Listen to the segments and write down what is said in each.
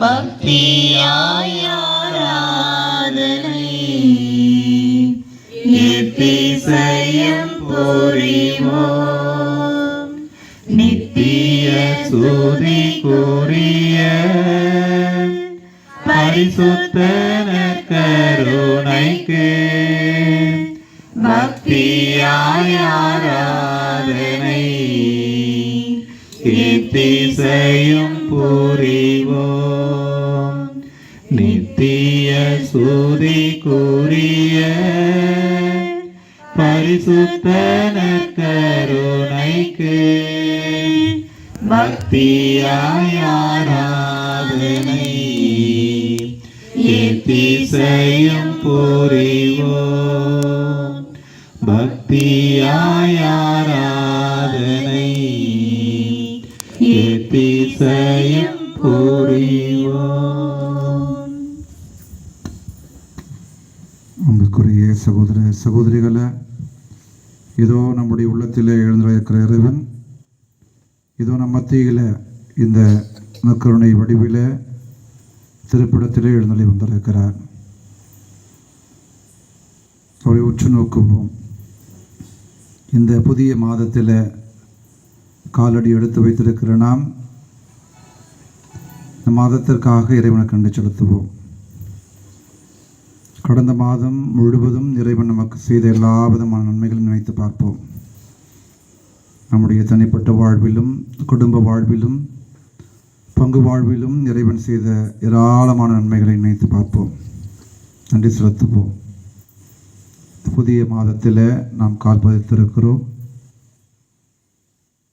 பக்தியாய் ஆராதனை எத்திசையும் நித்திய சுதி கூறிய பரிசுத்தன கருணைக்கு பக்தியாய் ஆராதனை எத்திசையும் நித்திய சூதி கூறிய பரிசுத்தன கருணைக்கு பக்தியாய் ஆராதனை எத்திசையும் புரிவோம். பக்தியாய் எத்திசையும் புரிவோம். அன்புக்குரிய சகோதர சகோதரிகளை இதோ நம்முடைய உள்ளத்தில் எழுந்திருக்கிற இறைவன் இதோ நம் மத்தியில் இந்த நற்கருணை வடிவில் திருப்பிடத்திலே எழுந்தலை வந்திருக்கிறார். அவரை உற்று நோக்குவோம். இந்த புதிய மாதத்தில் காலடி எடுத்து வைத்திருக்கிற நாம் இந்த மாதத்திற்காக இறைவனை கண்டு செலுத்துவோம். கடந்த மாதம் முழுவதும் இறைவன் நமக்கு செய்த எல்லா விதமான நன்மைகளையும் நினைத்து பார்ப்போம். நம்முடைய தனிப்பட்ட வாழ்விலும் குடும்ப வாழ்விலும் பங்கு வாழ்விலும் இறைவன் செய்த ஏராளமான நன்மைகளை நினைத்து பார்ப்போம். நன்றி செலுத்துவோம். புதிய மாதத்தில் நாம் கால் பதித்திருக்கிறோம்.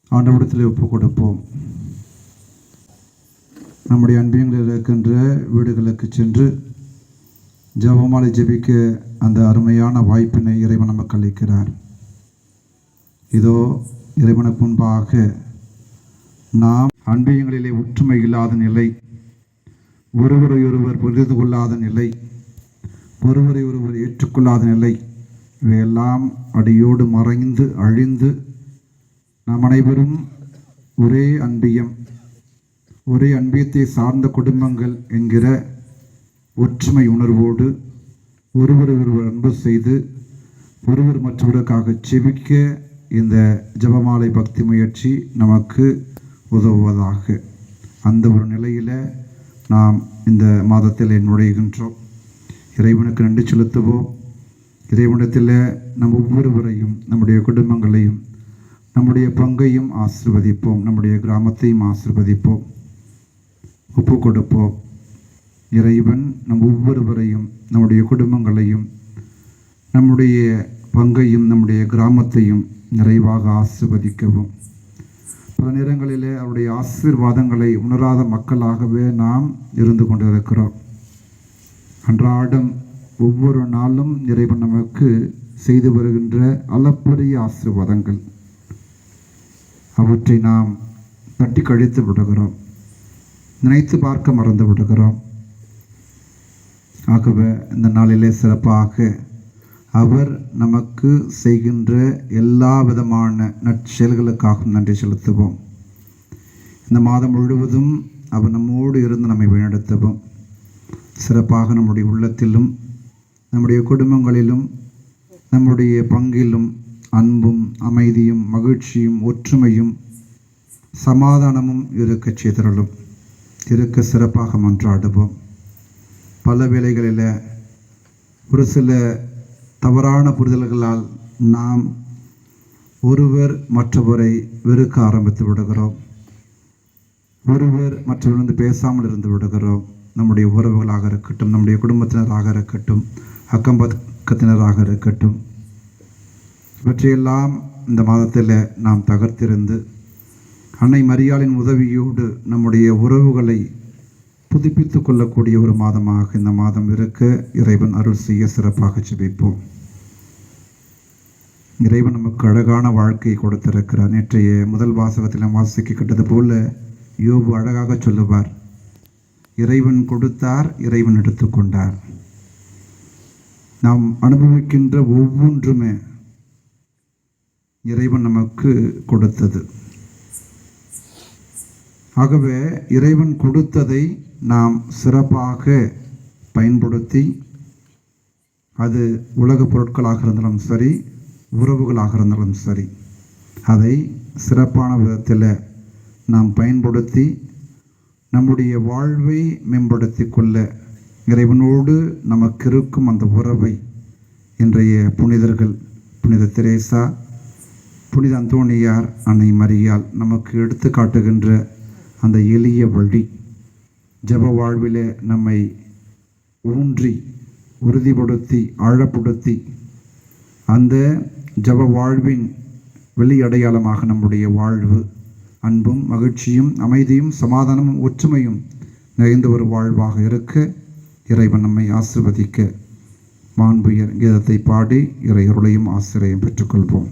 ஆண்டவடத்தில் ஒப்பு கொடுப்போம். நம்முடைய அன்பியங்களில் இருக்கின்ற வீடுகளுக்கு சென்று ஜபமாலை ஜெபிக்க அந்த அருமையான வாய்ப்பினை இறைவன் நமக்கு அளிக்கிறார். இதோ இறைவனுக்கு முன்பாக நாம் அன்பியங்களிலே ஒற்றுமை இல்லாத நிலை ஒருவரை ஒருவர் புரிந்து கொள்ளாத நிலை ஒருவரை ஒருவர் ஏற்றுக்கொள்ளாத நிலை இவையெல்லாம் அடியோடு மறைந்து அழிந்து நாம் அனைவரும் ஒரே அன்பியம் ஒரே அன்பியத்தை சார்ந்த குடும்பங்கள் என்கிற ஒற்றுமை உணர்வோடு ஒருவர் ஒருவர் அன்பு செய்து ஒருவர் மற்றவருக்காக செபிக்க இந்த ஜெபமாலை பக்தி முயற்சி நமக்கு உதவுவதாக. அந்த ஒரு நிலையில் நாம் இந்த மாதத்தில் நுழைகின்றோம். இறைவனுக்கு நன்றி செலுத்துவோம். இறைவனத்தில் நம் ஒவ்வொருவரையும் நம்முடைய குடும்பங்களையும் நம்முடைய பங்கையும் ஆசிர்வதிப்போம். நம்முடைய கிராமத்தையும் ஆசிர்வதிப்போம். ஒப்பு கொடுப்போம். இறைவன் நம் ஒவ்வொருவரையும் நம்முடைய குடும்பங்களையும் நம்முடைய பங்கையும் நம்முடைய கிராமத்தையும் நிறைவாக ஆசிர்வதிக்கவும். பல நேரங்களிலே அவருடைய ஆசீர்வாதங்களை உணராத மக்களாகவே நாம் இருந்து கொண்டிருக்கிறோம். அன்றாடம் ஒவ்வொரு நாளும் இறைவன் நமக்கு செய்து வருகின்ற அளப்பரிய ஆசீர்வாதங்கள். அவற்றை நாம் தட்டி கழித்து விடுகிறோம். நினைத்து பார்க்க மறந்து விடுகிறோம். ஆகவே இந்த நாளிலே சிறப்பாக அவர் நமக்கு செய்கின்ற எல்லா விதமான நற்செயல்களுக்காகவும் நன்றி செலுத்துவோம். இந்த மாதம் முழுவதும் அவர் நம்மோடு இருந்து நம்மை வழிநடத்துவோம் சிறப்பாக நம்முடைய உள்ளத்திலும் நம்முடைய குடும்பங்களிலும் நம்முடைய பங்கிலும் அன்பும் அமைதியும் மகிழ்ச்சியும் ஒற்றுமையும் சமாதானமும் இருக்கச் செய்தரலும் இருக்க சிறப்பாக மன்றாடுவோம். பல வேளைகளில் ஒரு சில தவறான புரிதல்களால் நாம் ஒருவர் மற்றவரை வெறுக்க ஆரம்பித்து விடுகிறோம். ஒருவர் மற்றவரிலிருந்து பேசாமல் இருந்து விடுகிறோம். நம்முடைய உறவுகளாக இருக்கட்டும் நம்முடைய குடும்பத்தினராக இருக்கட்டும் அக்கம் பக்கத்தினராக இருக்கட்டும். இவற்றையெல்லாம் இந்த மாதத்தில் நாம் தகர்த்திருந்து அன்னை மரியாளின் உதவியோடு நம்முடைய உறவுகளை புதுப்பித்து கொள்ளக்கூடிய ஒரு மாதமாக இந்த மாதம் இருக்க இறைவன் அருள் செய்ய சிறப்பாக ஜெபிப்போம். இறைவன் நமக்கு அழகான வாழ்க்கையை கொடுத்திருக்கிறார். நேற்றைய முதல் வாசகத்தில் வாசிக்க வாசிக்கப்பட்டது போல யோபு அழகாக சொல்லுவார் இறைவன் கொடுத்தார் இறைவன் எடுத்துக்கொண்டார் நாம் அனுபவிக்கின்ற ஒவ்வொன்றுமே இறைவன் நமக்கு கொடுத்தது. ஆகவே இறைவன் கொடுத்ததை நாம் சிறப்பாக பயன்படுத்தி அது உலகப் பொருட்களாக இருந்தாலும் சரி உறவுகளாக இருந்தாலும் சரி அதை சிறப்பான விதத்தில் நாம் பயன்படுத்தி நம்முடைய வாழ்வை மேம்படுத்தி கொள்ள இறைவனோடு நமக்கு இருக்கும் அந்த உறவை இன்றைய புனிதர்கள் புனித தெரேசா புனித அந்தோணியார் அன்னை மரியால் நமக்கு எடுத்து காட்டுகின்ற அந்த எளிய வழி. ஜப வாழ்விலே நம்மை ஊன்றி உறுதிப்படுத்தி ஆழப்படுத்தி அந்த ஜப வாழ்வின் வெளி அடையாளமாக நம்முடைய வாழ்வு அன்பும் மகிழ்ச்சியும் அமைதியும் சமாதானமும் ஒற்றுமையும் நிறைந்த ஒரு வாழ்வாக இருக்க இறைவன் நம்மை ஆசிர்வதிக்க. மாண்புயர் கீதத்தை பாடி இறையருளையும் ஆசிரியம் பெற்றுக்கொள்வோம்.